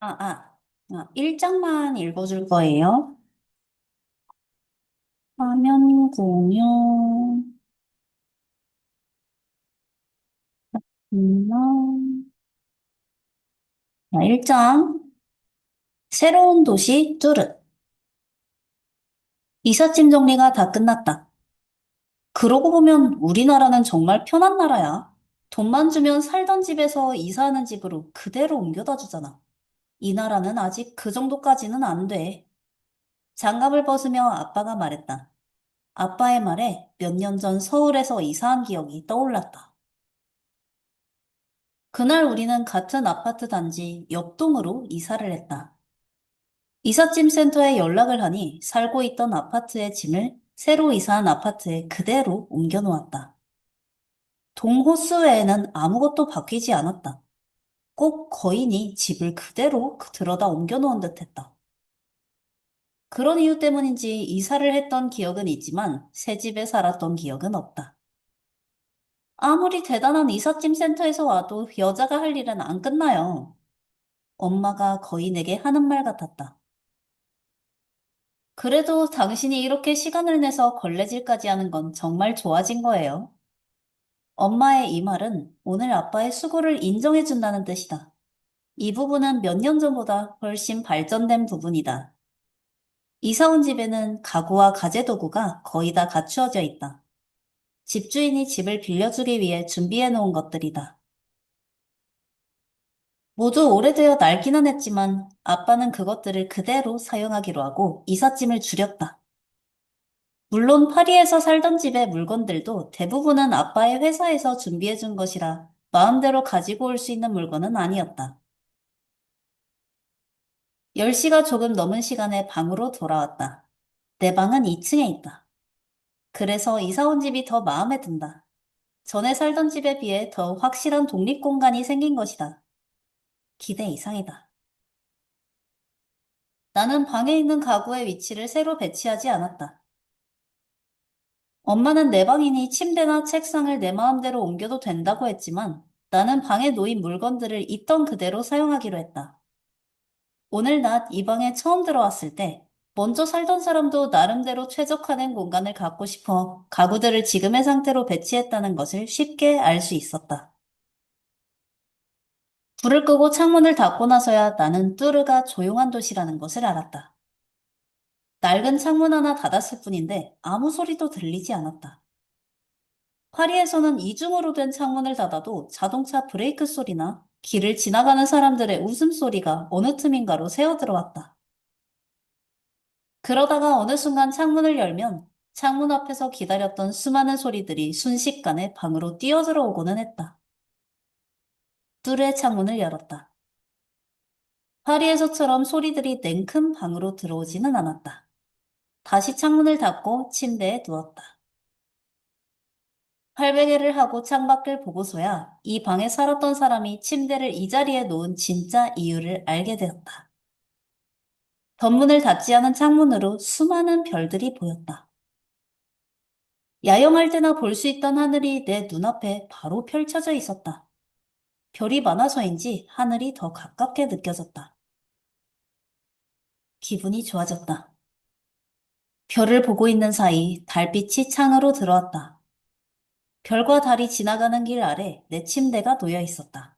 아, 아, 아, 1장만 읽어줄 거예요. 화면 공유, 음, 자, 1장. 새로운 도시 뚜르. 이삿짐 정리가 다 끝났다. 그러고 보면 우리나라는 정말 편한 나라야. 돈만 주면 살던 집에서 이사하는 집으로 그대로 옮겨다 주잖아. 이 나라는 아직 그 정도까지는 안 돼. 장갑을 벗으며 아빠가 말했다. 아빠의 말에 몇 년 전 서울에서 이사한 기억이 떠올랐다. 그날 우리는 같은 아파트 단지 옆동으로 이사를 했다. 이삿짐 센터에 연락을 하니 살고 있던 아파트의 짐을 새로 이사한 아파트에 그대로 옮겨 놓았다. 동호수 외에는 아무것도 바뀌지 않았다. 꼭 거인이 집을 그대로 들여다 옮겨 놓은 듯 했다. 그런 이유 때문인지 이사를 했던 기억은 있지만 새 집에 살았던 기억은 없다. 아무리 대단한 이삿짐 센터에서 와도 여자가 할 일은 안 끝나요. 엄마가 거인에게 하는 말 같았다. 그래도 당신이 이렇게 시간을 내서 걸레질까지 하는 건 정말 좋아진 거예요. 엄마의 이 말은 오늘 아빠의 수고를 인정해 준다는 뜻이다. 이 부분은 몇 년 전보다 훨씬 발전된 부분이다. 이사 온 집에는 가구와 가재 도구가 거의 다 갖추어져 있다. 집주인이 집을 빌려주기 위해 준비해 놓은 것들이다. 모두 오래되어 낡기는 했지만 아빠는 그것들을 그대로 사용하기로 하고 이삿짐을 줄였다. 물론 파리에서 살던 집의 물건들도 대부분은 아빠의 회사에서 준비해 준 것이라 마음대로 가지고 올 수 있는 물건은 아니었다. 10시가 조금 넘은 시간에 방으로 돌아왔다. 내 방은 2층에 있다. 그래서 이사 온 집이 더 마음에 든다. 전에 살던 집에 비해 더 확실한 독립 공간이 생긴 것이다. 기대 이상이다. 나는 방에 있는 가구의 위치를 새로 배치하지 않았다. 엄마는 내 방이니 침대나 책상을 내 마음대로 옮겨도 된다고 했지만 나는 방에 놓인 물건들을 있던 그대로 사용하기로 했다. 오늘 낮 이 방에 처음 들어왔을 때 먼저 살던 사람도 나름대로 최적화된 공간을 갖고 싶어 가구들을 지금의 상태로 배치했다는 것을 쉽게 알 수 있었다. 불을 끄고 창문을 닫고 나서야 나는 뚜르가 조용한 도시라는 것을 알았다. 낡은 창문 하나 닫았을 뿐인데 아무 소리도 들리지 않았다. 파리에서는 이중으로 된 창문을 닫아도 자동차 브레이크 소리나 길을 지나가는 사람들의 웃음소리가 어느 틈인가로 새어 들어왔다. 그러다가 어느 순간 창문을 열면 창문 앞에서 기다렸던 수많은 소리들이 순식간에 방으로 뛰어들어오고는 했다. 뚜레 창문을 열었다. 파리에서처럼 소리들이 냉큼 방으로 들어오지는 않았다. 다시 창문을 닫고 침대에 누웠다. 팔베개를 하고 창밖을 보고서야 이 방에 살았던 사람이 침대를 이 자리에 놓은 진짜 이유를 알게 되었다. 덧문을 닫지 않은 창문으로 수많은 별들이 보였다. 야영할 때나 볼 수 있던 하늘이 내 눈앞에 바로 펼쳐져 있었다. 별이 많아서인지 하늘이 더 가깝게 느껴졌다. 기분이 좋아졌다. 별을 보고 있는 사이 달빛이 창으로 들어왔다. 별과 달이 지나가는 길 아래 내 침대가 놓여 있었다.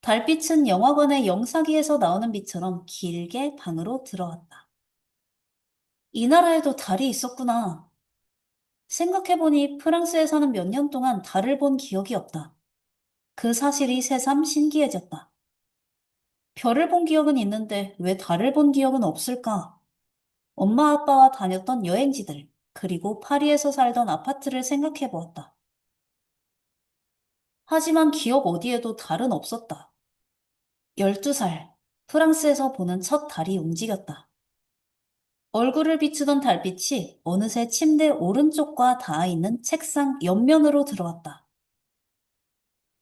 달빛은 영화관의 영사기에서 나오는 빛처럼 길게 방으로 들어왔다. 이 나라에도 달이 있었구나. 생각해보니 프랑스에 사는 몇 년 동안 달을 본 기억이 없다. 그 사실이 새삼 신기해졌다. 별을 본 기억은 있는데 왜 달을 본 기억은 없을까? 엄마 아빠와 다녔던 여행지들, 그리고 파리에서 살던 아파트를 생각해 보았다. 하지만 기억 어디에도 달은 없었다. 12살, 프랑스에서 보는 첫 달이 움직였다. 얼굴을 비추던 달빛이 어느새 침대 오른쪽과 닿아 있는 책상 옆면으로 들어왔다.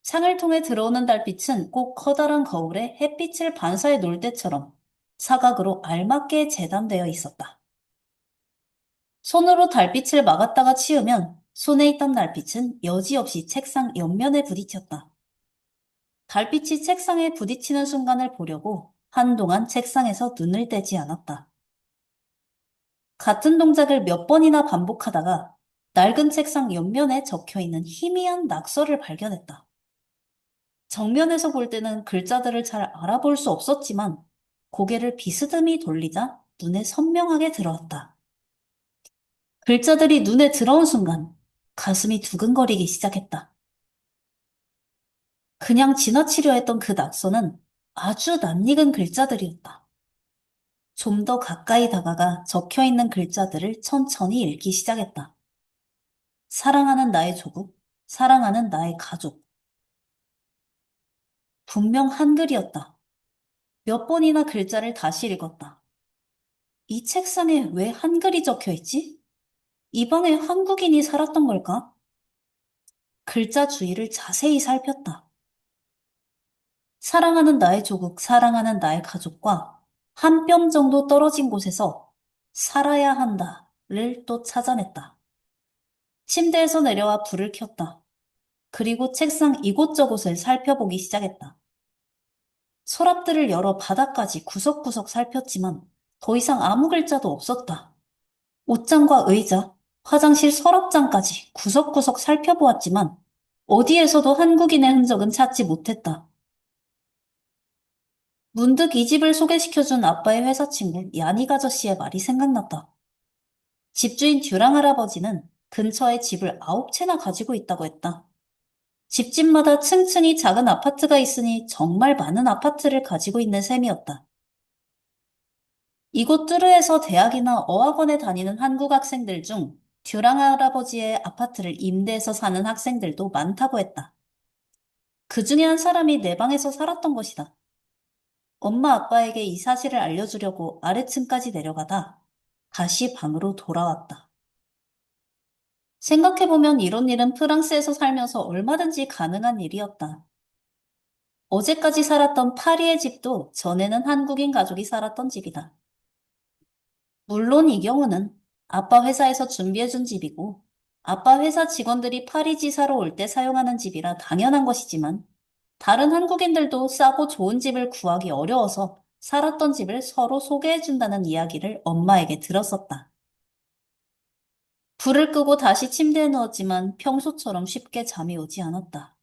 창을 통해 들어오는 달빛은 꼭 커다란 거울에 햇빛을 반사해 놓을 때처럼 사각으로 알맞게 재단되어 있었다. 손으로 달빛을 막았다가 치우면 손에 있던 달빛은 여지없이 책상 옆면에 부딪혔다. 달빛이 책상에 부딪히는 순간을 보려고 한동안 책상에서 눈을 떼지 않았다. 같은 동작을 몇 번이나 반복하다가 낡은 책상 옆면에 적혀 있는 희미한 낙서를 발견했다. 정면에서 볼 때는 글자들을 잘 알아볼 수 없었지만 고개를 비스듬히 돌리자 눈에 선명하게 들어왔다. 글자들이 눈에 들어온 순간 가슴이 두근거리기 시작했다. 그냥 지나치려 했던 그 낙서는 아주 낯익은 글자들이었다. 좀 더 가까이 다가가 적혀 있는 글자들을 천천히 읽기 시작했다. 사랑하는 나의 조국, 사랑하는 나의 가족. 분명 한글이었다. 몇 번이나 글자를 다시 읽었다. 이 책상에 왜 한글이 적혀 있지? 이 방에 한국인이 살았던 걸까? 글자 주위를 자세히 살폈다. 사랑하는 나의 조국, 사랑하는 나의 가족과 한 뼘 정도 떨어진 곳에서 살아야 한다를 또 찾아냈다. 침대에서 내려와 불을 켰다. 그리고 책상 이곳저곳을 살펴보기 시작했다. 서랍들을 열어 바닥까지 구석구석 살폈지만 더 이상 아무 글자도 없었다. 옷장과 의자, 화장실 서랍장까지 구석구석 살펴보았지만 어디에서도 한국인의 흔적은 찾지 못했다. 문득 이 집을 소개시켜준 아빠의 회사 친구 야닉 아저씨의 말이 생각났다. 집주인 듀랑 할아버지는 근처에 집을 아홉 채나 가지고 있다고 했다. 집집마다 층층이 작은 아파트가 있으니 정말 많은 아파트를 가지고 있는 셈이었다. 이곳 뚜르에서 대학이나 어학원에 다니는 한국 학생들 중 듀랑 할아버지의 아파트를 임대해서 사는 학생들도 많다고 했다. 그 중에 한 사람이 내 방에서 살았던 것이다. 엄마 아빠에게 이 사실을 알려주려고 아래층까지 내려가다 다시 방으로 돌아왔다. 생각해보면 이런 일은 프랑스에서 살면서 얼마든지 가능한 일이었다. 어제까지 살았던 파리의 집도 전에는 한국인 가족이 살았던 집이다. 물론 이 경우는 아빠 회사에서 준비해준 집이고 아빠 회사 직원들이 파리 지사로 올 때 사용하는 집이라 당연한 것이지만 다른 한국인들도 싸고 좋은 집을 구하기 어려워서 살았던 집을 서로 소개해준다는 이야기를 엄마에게 들었었다. 불을 끄고 다시 침대에 누웠지만 평소처럼 쉽게 잠이 오지 않았다.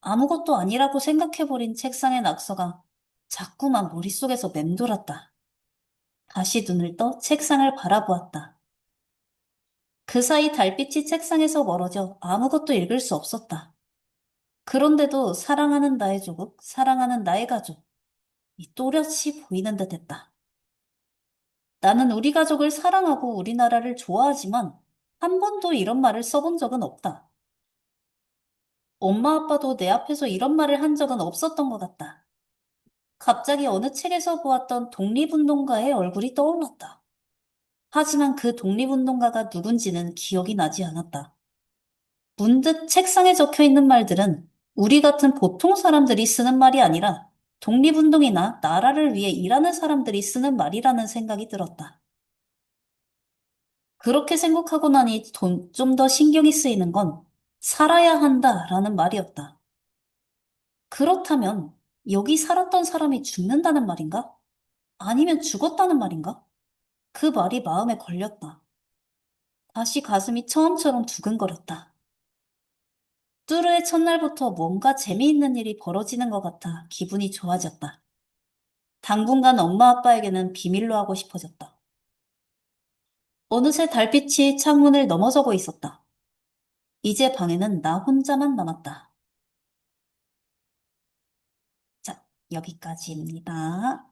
아무것도 아니라고 생각해버린 책상의 낙서가 자꾸만 머릿속에서 맴돌았다. 다시 눈을 떠 책상을 바라보았다. 그 사이 달빛이 책상에서 멀어져 아무것도 읽을 수 없었다. 그런데도 사랑하는 나의 조국, 사랑하는 나의 가족, 이 또렷이 보이는 듯 했다. 나는 우리 가족을 사랑하고 우리나라를 좋아하지만 한 번도 이런 말을 써본 적은 없다. 엄마 아빠도 내 앞에서 이런 말을 한 적은 없었던 것 같다. 갑자기 어느 책에서 보았던 독립운동가의 얼굴이 떠올랐다. 하지만 그 독립운동가가 누군지는 기억이 나지 않았다. 문득 책상에 적혀 있는 말들은 우리 같은 보통 사람들이 쓰는 말이 아니라 독립운동이나 나라를 위해 일하는 사람들이 쓰는 말이라는 생각이 들었다. 그렇게 생각하고 나니 좀 더 신경이 쓰이는 건 살아야 한다라는 말이었다. 그렇다면 여기 살았던 사람이 죽는다는 말인가? 아니면 죽었다는 말인가? 그 말이 마음에 걸렸다. 다시 가슴이 처음처럼 두근거렸다. 뚜르의 첫날부터 뭔가 재미있는 일이 벌어지는 것 같아 기분이 좋아졌다. 당분간 엄마 아빠에게는 비밀로 하고 싶어졌다. 어느새 달빛이 창문을 넘어서고 있었다. 이제 방에는 나 혼자만 남았다. 자, 여기까지입니다.